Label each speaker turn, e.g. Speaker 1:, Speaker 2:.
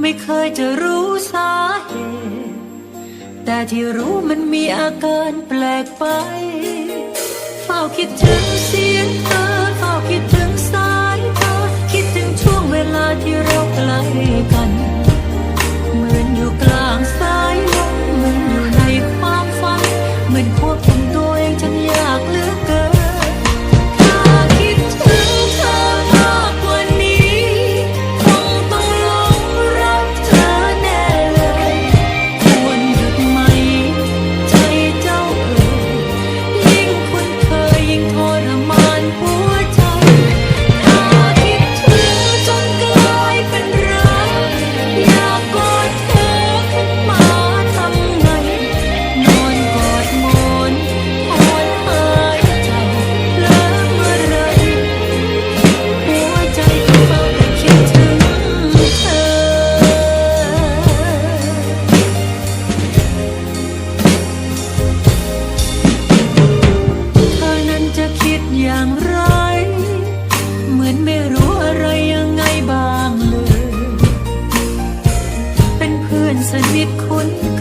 Speaker 1: ไม่เคยจะรู้สาเหตุ แต่ที่รู้มันมีอาการแปลกไป เฝ้าคิดถึงเสียงเธอ สนิทคุ้น